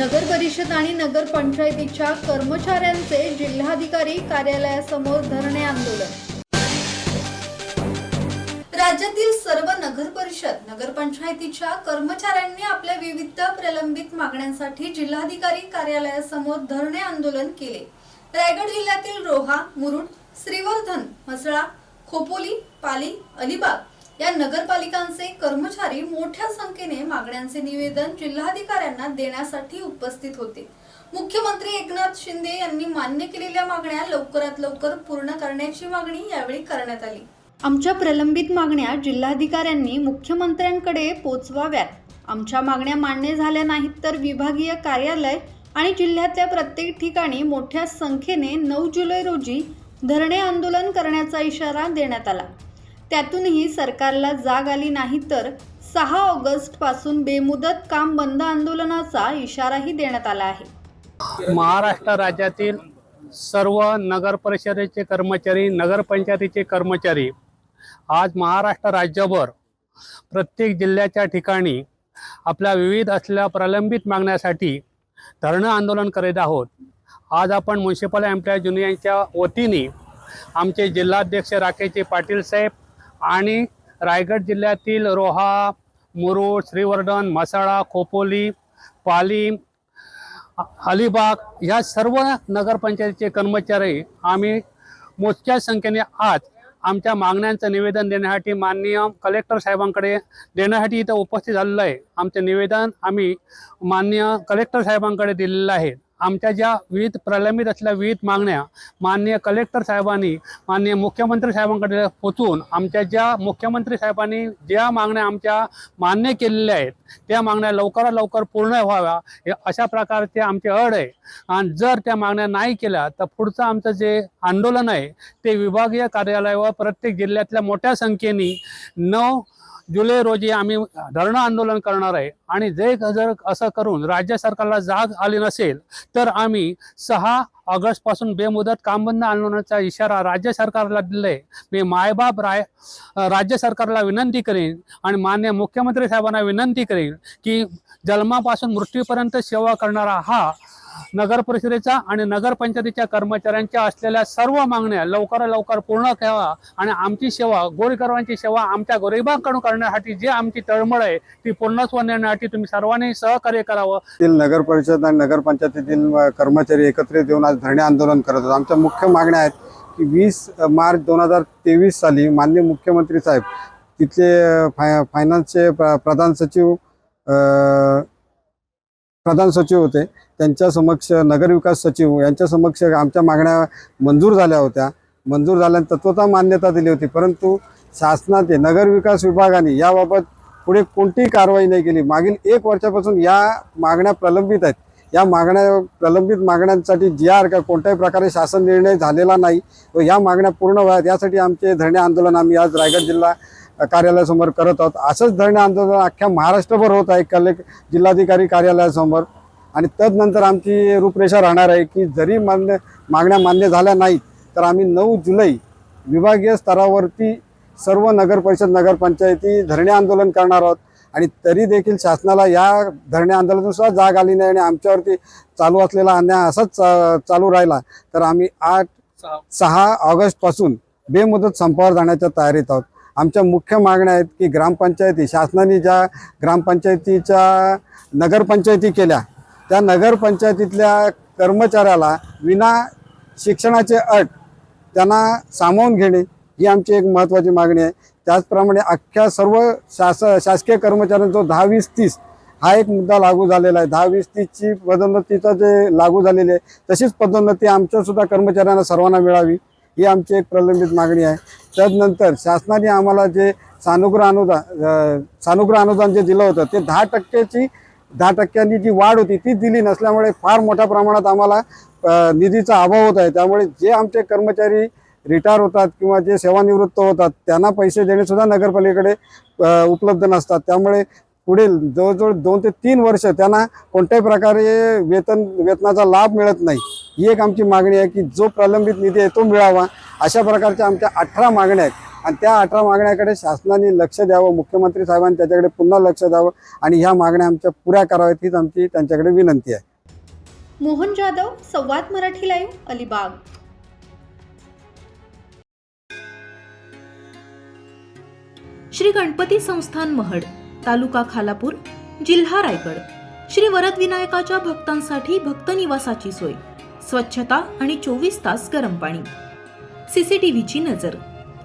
नगर परिषद आणि नगर पंचायतीच्या कर्मचाऱ्यांचे जिल्हाधिकारी कार्यालयासमोर धरणे आंदोलन. राज्यातील सर्व नगर परिषद नगरपंचायतीच्या कर्मचाऱ्यांनी आपल्या विविध प्रलंबित मागण्यांसाठी जिल्हाधिकारी कार्यालयासमोर धरणे आंदोलन केले. रायगड जिल्ह्यातील रोहा मुरुड श्रीवर्धन म्हसळा खोपोली पाली अलिबाग या नगरपालिकांचे कर्मचारी मोठ्या संख्येने मागण्यांचे निवेदन जिल्हाधिकाऱ्यांना देण्यासाठी उपस्थित होते. मुख्यमंत्री एकनाथ शिंदे यांनी मान्य केलेल्या मागण्या लवकरात लवकर पूर्ण करण्याची मागणी यावेळी करण्यात आली. आमच्या प्रलंबित मागण्या जिल्हाधिकाऱ्यांनी मुख्यमंत्र्यांकडे पोचवाव्यात. आमच्या मागण्या मान्य झाल्या नाहीत तर विभागीय कार्यालय आणि जिल्ह्यातल्या प्रत्येक ठिकाणी मोठ्या संख्येने नऊ जुलै रोजी धरणे आंदोलन करण्याचा इशारा देण्यात आला. त्यातूनही सरकारला जाग आली नाही तर सहा ऑगस्टपासून बेमुदत काम बंद आंदोलनाचा इशाराही देण्यात आला आहे. महाराष्ट्र राज्यातील सर्व नगर परिषदेचे कर्मचारी नगरपंचायतीचे कर्मचारी आज महाराष्ट्र राज्यभर प्रत्येक जिल्ह्याच्या ठिकाणी आपल्या विविध असलेल्या प्रलंबित मागण्यासाठी धरणं आंदोलन करीत आहोत. आज आपण म्युन्सिपल एम्प्लॉईज युनियनच्या वतीने आमचे जिल्हाध्यक्ष राकेशजी पाटील साहेब आणि रायगड जिल्ह्यातील रोहा मुरुड श्रीवर्धन मसाळा खोपोली पाली अलिबाग ह्या सर्व नगरपंचायतीचे कर्मचारी आम्ही मोजक्या संख्येने आज आमच्या मागण्यांचं निवेदन देण्यासाठी माननीय कलेक्टर साहेबांकडे देण्यासाठी इथं उपस्थित झालेलं आहे. आमचं निवेदन आम्ही माननीय कलेक्टर साहेबांकडे दिलेलं आहे. आमच्या ज्या विविध प्रलंबित असलेल्या विविध मागण्या माननीय कलेक्टर साहेबांनी माननीय मुख्यमंत्री साहेबांकडे पोचून आमच्या ज्या मुख्यमंत्री साहेबांनी ज्या मागण्या आमच्या मान्य केलेल्या आहेत त्या मागण्या लवकरात लवकर पूर्ण व्हाव्या हे अशा प्रकारचे आमचे अड आहे. आणि जर त्या मागण्या नाही केल्या तर पुढचं आमचं जे आंदोलन आहे ते विभागीय कार्यालयावर प्रत्येक जिल्ह्यातल्या मोठ्या संख्येने नऊ जुलै रोजी आम्ही धरणं आंदोलन करणार आहे. आणि जे जर असं करून राज्य सरकारला जाग आली नसेल तर आम्ही सहा ऑगस्टपासून बेमुदत कामबंद आंदोलनाचा इशारा राज्य सरकारला दिलाय. मी मायबाप राय राज्य सरकारला विनंती करेन आणि मान्य मुख्यमंत्री साहेबांना विनंती करेन की जन्मापासून मृत्यूपर्यंत सेवा करणारा हा नगर परिषदेचा आणि नगरपंचायतीच्या कर्मचाऱ्यांच्या असलेल्या सर्व मागण्या लवकरात लवकर पूर्ण करावा आणि आमची सेवा गोरगरवांची सेवा आमच्या गरिबांकडून करण्यासाठी जी आमची तळमळ आहे ती पूर्णत्व नेण्यासाठी तुम्ही सर्वांनी सहकार्य करावं. नगर परिषद आणि नगरपंचायतीतील कर्मचारी एकत्रित येऊन आज धरणे आंदोलन करत होते आमच्या मुख्य मागण्या आहेत की वीस मार्च दोन हजार तेवीस साली माननीय मुख्यमंत्री साहेब तिथले फाय फायनान्सचे प्रधान सचिव प्रधान सचिव होते. त्यांच्या समक्ष नगरविकास सचिव यांच्या समक्ष आमच्या मागण्या मंजूर झाल्या होत्या. मंजूर झाल्याने तत्वता मान्यता दिली होती. परंतु शासनाने नगरविकास विभागाने याबाबत पुढे कोणतीही कारवाई नाही केली. मागील एक वर्षापासून या मागण्या प्रलंबित आहेत. या मागण्या प्रलंबित मागण्यांसाठी जी आर का कोणत्याही प्रकारे शासन निर्णय झालेला नाही व या मागण्या पूर्ण व्हाव्यात यासाठी आमचे धरणे आंदोलन आम्ही आज रायगड जिल्हा कार्यालयासमोर करत आहोत. असंच धरणे आंदोलन अख्ख्या महाराष्ट्रभर होत आहे. कले जिल्हाधिकारी कार्यालयासमोर. आणि तदनंतर आमची रूपरेषा राहणार आहे की जरी मान्य मागण्या मान्य झाल्या नाहीत तर आम्ही नऊ जुलै विभागीय स्तरावरती सर्व नगरपरिषद नगरपंचायती धरणे आंदोलन करणार आहोत. आणि तरी देखील शासनाला या धरणे आंदोलनातून सुद्धा जाग आली नाही आणि आमच्यावरती चालू असलेला अन्याय असाच चा- चालू राहिला. तर आम्ही आठ सहा ऑगस्टपासून बेमुदत संपावर जाण्याच्या तयारीत आहोत. आमच्या मुख्य मागण्या आहेत की ग्रामपंचायती शासनाने ज्या ग्रामपंचायतीच्या नगरपंचायती केल्या त्या नगरपंचायतीतल्या कर्मचाऱ्याला विना शिक्षणाचे अट त्यांना सामावून घेणे ही आमची एक महत्त्वाची मागणी आहे. त्याचप्रमाणे अख्ख्या सर्व शास शासकीय कर्मचाऱ्यांचा दहा वीस तीस हा एक मुद्दा लागू झालेला आहे. दहा वीस तीसची पदोन्नतीचं जे लागू झालेली आहे तशीच पदोन्नती आमच्यासुद्धा कर्मचाऱ्यांना सर्वांना मिळावी ही आमची एक प्रलंबित मागणी आहे. त्यानंतर शासनाने आम्हाला जे सानुग्रह अनुदान सानुग्रह अनुदान जे दिलं होतं ते दहा टक्क्याची दहा टक्क्यांनी जी वाढ होती ती दिली नसल्यामुळे फार मोठ्या प्रमाणात आम्हाला निधीचा अभाव होत आहे. त्यामुळे जे आमचे कर्मचारी रिटायर होतात किंवा जे सेवानिवृत्त होतात त्यांना पैसे देणेसुद्धा नगरपालिकेकडे उपलब्ध नसतात. त्यामुळे पुढील जवळजवळ दोन ते तीन वर्ष त्यांना कोणत्याही प्रकारे वेतन वेतनाचा लाभ मिळत नाही. ही एक आमची मागणी आहे की जो प्रलंबित निधी आहे तो मिळावा. अशा प्रकारच्या आमच्या अठरा मागण्या आहेत. आणि त्या अठरा मागण्याकडे शासनाने लक्ष द्यावं मुख्यमंत्री साहेबांनी त्याच्याकडे पुन्हा लक्ष द्यावं आणि ह्या मागण्या आमच्या पुऱ्या कराव्यात हीच आमची त्यांच्याकडे विनंती आहे. मोहन जाधव संवाद मराठी लाईव्ह अलिबाग. श्री गणपती संस्थान महड तालुका खालापूर जिल्हा रायगड. श्री वरदविनायकाच्या भक्तांसाठी भक्त निवासाची सोय. स्वच्छता आणि चोवीस तास गरम पाणी. सीसीटीव्हीची नजर.